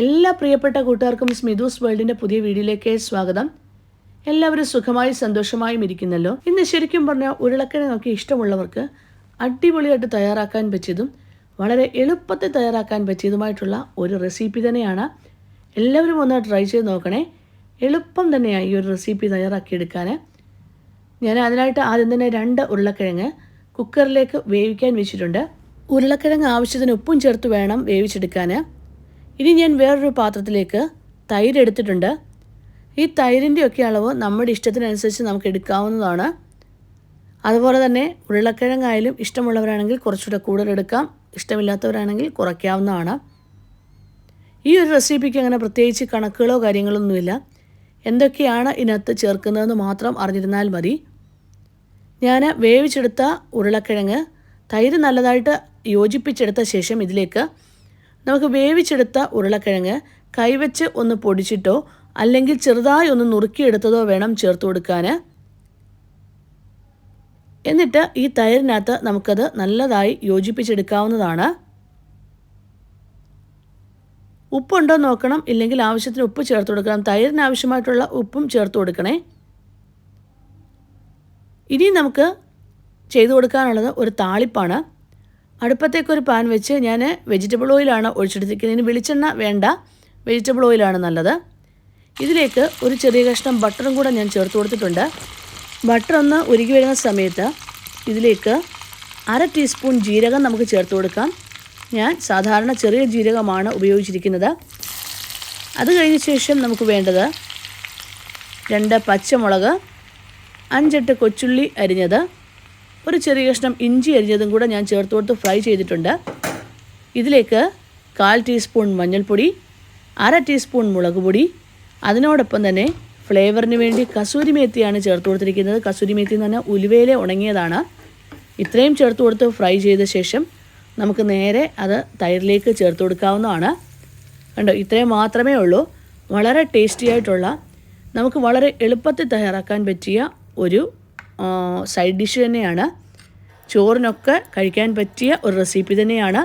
എല്ലാ പ്രിയപ്പെട്ട കൂട്ടുകാർക്കും സ്മിതൂസ് വേൾഡിന്റെ പുതിയ വീഡിയോയിലേക്ക് സ്വാഗതം. എല്ലാവരും സുഖമായും സന്തോഷമായും ഇരിക്കുന്നല്ലോ. ഇന്ന് ശരിക്കും പറഞ്ഞാൽ ഉരുളക്കിഴങ്ങൊക്കെ ഇഷ്ടമുള്ളവർക്ക് അടിപൊളിയായിട്ട് തയ്യാറാക്കാൻ പറ്റിയതും വളരെ എളുപ്പത്തിൽ തയ്യാറാക്കാൻ പറ്റിയതുമായിട്ടുള്ള ഒരു റെസിപ്പി തന്നെയാണ്. എല്ലാവരും ഒന്ന് ട്രൈ ചെയ്ത് നോക്കണേ. എളുപ്പം തന്നെയാണ് ഈ ഒരു റെസിപ്പി തയ്യാറാക്കിയെടുക്കാൻ ഞാൻ അതിനായിട്ട് ആദ്യം തന്നെ രണ്ട് ഉരുളക്കിഴങ്ങ് കുക്കറിലേക്ക് വേവിക്കാൻ വെച്ചിട്ടുണ്ട്. ഉരുളക്കിഴങ്ങ് ആവശ്യത്തിന് ഉപ്പും ചേർത്ത് വേണം വേവിച്ചെടുക്കാൻ ഇനി ഞാൻ വേറൊരു പാത്രത്തിലേക്ക് തൈര് എടുത്തിട്ടുണ്ട്. ഈ തൈരിന്റെ ഒക്കെ അളവ് നമ്മുടെ ഇഷ്ടത്തിനനുസരിച്ച് നമുക്ക് എടുക്കാവുന്നതാണ്. അതുപോലെ തന്നെ ഉരുളക്കിഴങ്ങായാലും ഇഷ്ടമുള്ളവരാണെങ്കിൽ കുറച്ചുകൂടെ കൂടുതൽ എടുക്കാം. ഇഷ്ടമില്ലാത്തവരാണെങ്കിൽ കുറയ്ക്കാവുന്നതാണ്. ഈ ഒരു റെസിപ്പിക്ക് അങ്ങനെ പ്രത്യേകിച്ച് കണക്കുകളോ കാര്യങ്ങളൊന്നുമില്ല. എന്തൊക്കെയാണ് ഇതിനകത്ത് ചേർക്കുന്നതെന്ന് മാത്രം അറിഞ്ഞിരുന്നാൽ മതി. ഞാൻ വേവിച്ചെടുത്ത ഉരുളക്കിഴങ്ങ് തൈര് നല്ലതായിട്ട് യോജിപ്പിച്ചെടുത്ത ശേഷം ഇതിലേക്ക് നമുക്ക് വേവിച്ചെടുത്ത ഉരുളക്കിഴങ്ങ് കൈവച്ച് ഒന്ന് പൊടിച്ചിട്ടോ അല്ലെങ്കിൽ ചെറുതായി ഒന്ന് നുറുക്കിയെടുത്തതോ വേണം ചേർത്ത് കൊടുക്കാൻ എന്നിട്ട് ഈ തൈരിനകത്ത് നമുക്കത് നല്ലതായി യോജിപ്പിച്ചെടുക്കാവുന്നതാണ്. ഉപ്പുണ്ടോ നോക്കണം ഇല്ലെങ്കിൽ ആവശ്യത്തിന് ഉപ്പ് ചേർത്ത് കൊടുക്കണം. തൈരിന് ആവശ്യമായിട്ടുള്ള ഉപ്പും ചേർത്ത് കൊടുക്കണേ. ഇനി നമുക്ക് ചെയ്തു കൊടുക്കാനുള്ളത് ഒരു താളിപ്പാണ്. അടുപ്പത്തേക്ക് ഒരു പാൻ വെച്ച് ഞാൻ വെജിറ്റബിൾ ഓയിലാണ് ഒഴിച്ചെടുത്തിരിക്കുന്നത്. ഇനി വെളിച്ചെണ്ണ വേണ്ട. വെജിറ്റബിൾ ഓയിലാണ് നല്ലത്. ഇതിലേക്ക് ഒരു ചെറിയ കഷ്ണം ബട്ടറും കൂടെ ഞാൻ ചേർത്ത് കൊടുത്തിട്ടുണ്ട്. ബട്ടർ ഒന്ന് ഉരുകി വരുന്ന സമയത്ത് ഇതിലേക്ക് അര ടീസ്പൂൺ ജീരകം നമുക്ക് ചേർത്ത് കൊടുക്കാം. ഞാൻ സാധാരണ ചെറിയ ജീരകമാണ് ഉപയോഗിച്ചിരിക്കുന്നത്. അത് കഴിഞ്ഞ ശേഷം നമുക്ക് വേണ്ടത് രണ്ട് പച്ചമുളക് അഞ്ചെട്ട് കൊച്ചുള്ളി അരിഞ്ഞത് ഒരു ചെറിയ കഷ്ണം ഇഞ്ചി അരിഞ്ഞതും കൂടെ ഞാൻ ചേർത്ത് കൊടുത്ത് ഫ്രൈ ചെയ്തിട്ടുണ്ട്. ഇതിലേക്ക് കാൽ ടീസ്പൂൺ മഞ്ഞൾപ്പൊടി അര ടീസ്പൂൺ മുളക് പൊടി അതിനോടൊപ്പം തന്നെ ഫ്ലേവറിന് വേണ്ടി കസൂരി മേത്തിയാണ് ചേർത്ത് കൊടുത്തിരിക്കുന്നത്. കസൂരി മേത്തി എന്ന് പറഞ്ഞാൽ ഉലുവയിലെ ഉണങ്ങിയതാണ്. ഇത്രയും ചേർത്ത് കൊടുത്ത് ഫ്രൈ ചെയ്ത ശേഷം നമുക്ക് നേരെ അത് തൈരിലേക്ക് ചേർത്ത് കൊടുക്കാവുന്നതാണ്. കണ്ടോ? ഇത്രയും മാത്രമേ ഉള്ളൂ. വളരെ ടേസ്റ്റി ആയിട്ടുള്ള നമുക്ക് വളരെ എളുപ്പത്തിൽ തയ്യാറാക്കാൻ പറ്റിയ ഒരു സൈഡ് ഡിഷ് തന്നെയാണ്. ചോറിനൊക്കെ കഴിക്കാൻ പറ്റിയ ഒരു റെസിപ്പി തന്നെയാണ്.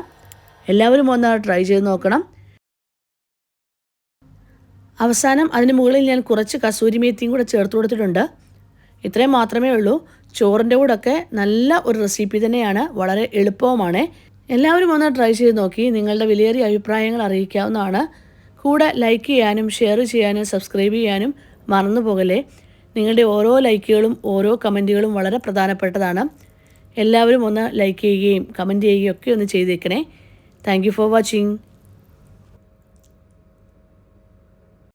എല്ലാവരും ഒന്ന് ട്രൈ ചെയ്ത് നോക്കണം. അവസാനം അതിന് മുകളിൽ ഞാൻ കുറച്ച് കസൂരി മേത്തിയും കൂടെ ചേർത്ത് കൊടുത്തിട്ടുണ്ട്. ഇത്രയും മാത്രമേ ഉള്ളൂ. ചോറിന്റെ കൂടെയൊക്കെ നല്ല ഒരു റെസിപ്പി തന്നെയാണ്. വളരെ എളുപ്പവുമാണ്. എല്ലാവരും ഒന്ന് ട്രൈ ചെയ്ത് നോക്കി. നിങ്ങളുടെ വിലയേറിയ അഭിപ്രായങ്ങൾ അറിയിക്കാവുന്നതാണ്. കൂടെ ലൈക്ക് ചെയ്യാനും ഷെയർ ചെയ്യാനും സബ്സ്ക്രൈബ് ചെയ്യാനും മറന്നു നിങ്ങളുടെ ഓരോ ലൈക്കുകളും ഓരോ കമന്റുകളും വളരെ പ്രധാനപ്പെട്ടതാണ്. എല്ലാവരും ഒന്ന് ലൈക്ക് ചെയ്യുകയും കമന്റ് ചെയ്യുകയും ഒക്കെ ഒന്ന് ചെയ്തേക്കണേ. Thank for watching